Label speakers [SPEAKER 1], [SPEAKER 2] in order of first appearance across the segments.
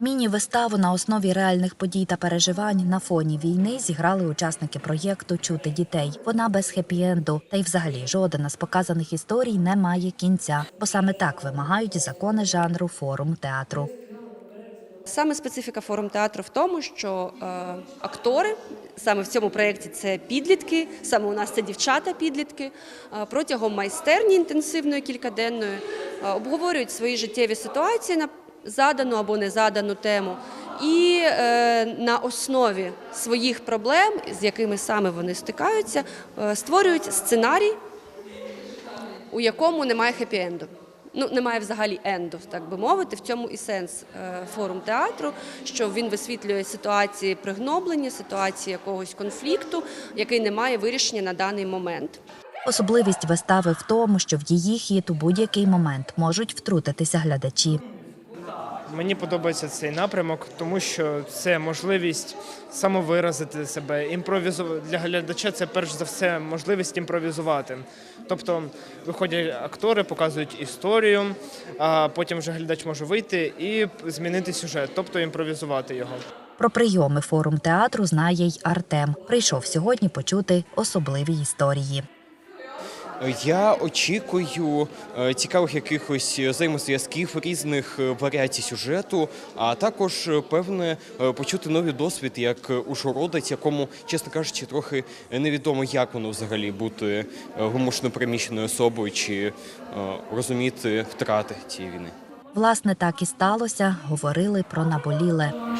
[SPEAKER 1] Міні-виставу на основі реальних подій та переживань на фоні війни зіграли учасники проєкту Чути дітей. Вона без хеппі-енду. Та й взагалі жодна з показаних історій не має кінця, бо саме так вимагають закони жанру форум театру.
[SPEAKER 2] Саме специфіка форум театру в тому, що е, актори саме в цьому проєкті це підлітки, саме у нас це дівчата-підлітки, е, протягом майстерні інтенсивної кількаденної е, обговорюють свої життєві ситуації на задану або незадану тему. І е, на основі своїх проблем, з якими саме вони стикаються, е, створюють сценарій, у якому немає хеппі-енду. Ну, немає взагалі енду, так би мовити. В цьому і сенс е, форум театру, що він висвітлює ситуації пригноблення, ситуації якогось конфлікту, який не має вирішення на даний момент.
[SPEAKER 1] Особливість вистави в тому, що в її хід у будь-який момент можуть втрутитися глядачі.
[SPEAKER 3] Мені подобається цей напрямок, тому що це можливість самовиразити себе, імпровізувати для глядача. Це перш за все можливість імпровізувати. Тобто виходять актори, показують історію, а потім вже глядач може вийти і змінити сюжет, тобто імпровізувати його.
[SPEAKER 1] Про прийоми форум театру знає й Артем. Прийшов сьогодні почути особливі історії.
[SPEAKER 4] Я очікую е, цікавих якихось взаємозв'язків, різних е, варіацій сюжету, а також е, певне е, почути новий досвід як ужгородець, якому, чесно кажучи, трохи невідомо, як воно взагалі бути е, вимушено переміщеною особою чи е, розуміти втрати цієї війни.
[SPEAKER 1] Власне, так і сталося. Говорили про наболіле.
[SPEAKER 5] Ну,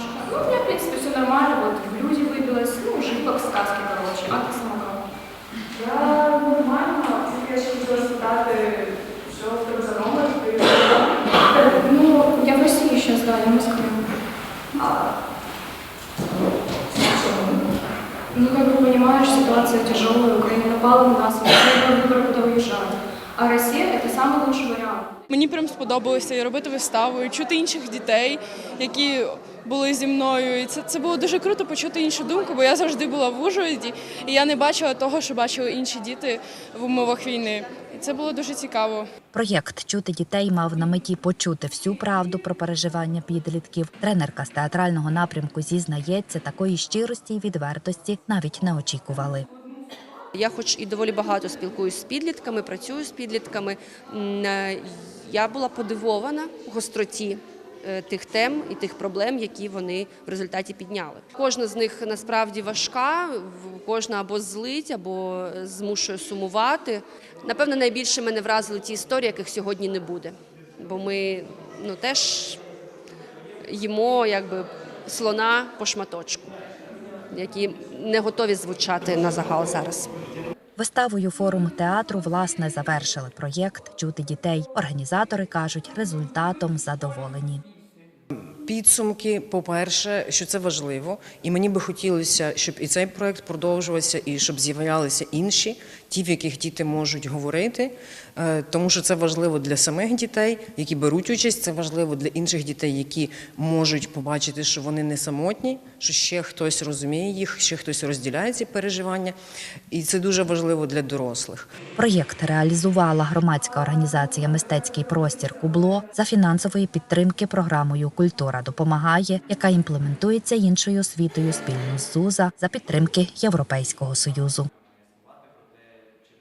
[SPEAKER 5] в принципе, все нормально. Вот в люди выбилась, ну, жить как в сказке, короче. А ты сама как?
[SPEAKER 6] Я нормально, тільки я ще хотіла спитати, що в тебе за номер, ти
[SPEAKER 5] Ну, я в России сейчас, да, я в Москве. Ну, как бы понимаешь, ситуация тяжелая, Украина напала на нас, мы не выбор, куда уезжать. А Россия – это самый лучший вариант.
[SPEAKER 7] Мені прям сподобалося і робити виставу, і чути інших дітей, які були зі мною. І це, це було дуже круто почути іншу думку, бо я завжди була в Ужгороді, і я не бачила того, що бачили інші діти в умовах війни. І це було дуже цікаво.
[SPEAKER 1] Проєкт Чути дітей мав на меті почути всю правду про переживання підлітків. Тренерка з театрального напрямку зізнається, такої щирості і відвертості навіть не очікували.
[SPEAKER 2] Я, хоч і доволі багато спілкуюся з підлітками, працюю з підлітками. е, Я була подивована гостроті е, тих тем і тих проблем, які вони в результаті підняли. Кожна з них насправді важка, кожна або злить, або змушує сумувати. Напевно, найбільше мене вразили ті історії, яких сьогодні не буде. Бо ми ну, теж їмо якби слона по шматочку, які не готові звучати на загал зараз.
[SPEAKER 1] Виставою форум театру власне завершили проєкт Чути дітей. Організатори кажуть, результатом задоволені.
[SPEAKER 8] Підсумки, по-перше, що це важливо, і мені би хотілося, щоб і цей проект продовжувався, і щоб з'являлися інші, ті, в яких діти можуть говорити, Е, тому що це важливо для самих дітей, які беруть участь. Це важливо для інших дітей, які можуть побачити, що вони не самотні, що ще хтось розуміє їх, ще хтось розділяє ці переживання, і це дуже важливо для дорослих.
[SPEAKER 1] Проєкт реалізувала громадська організація Мистецький простір Кубло за фінансової підтримки програмою Культура допомагає, яка імплементується іншою освітою спільно з ЗУЗа за підтримки Європейського союзу.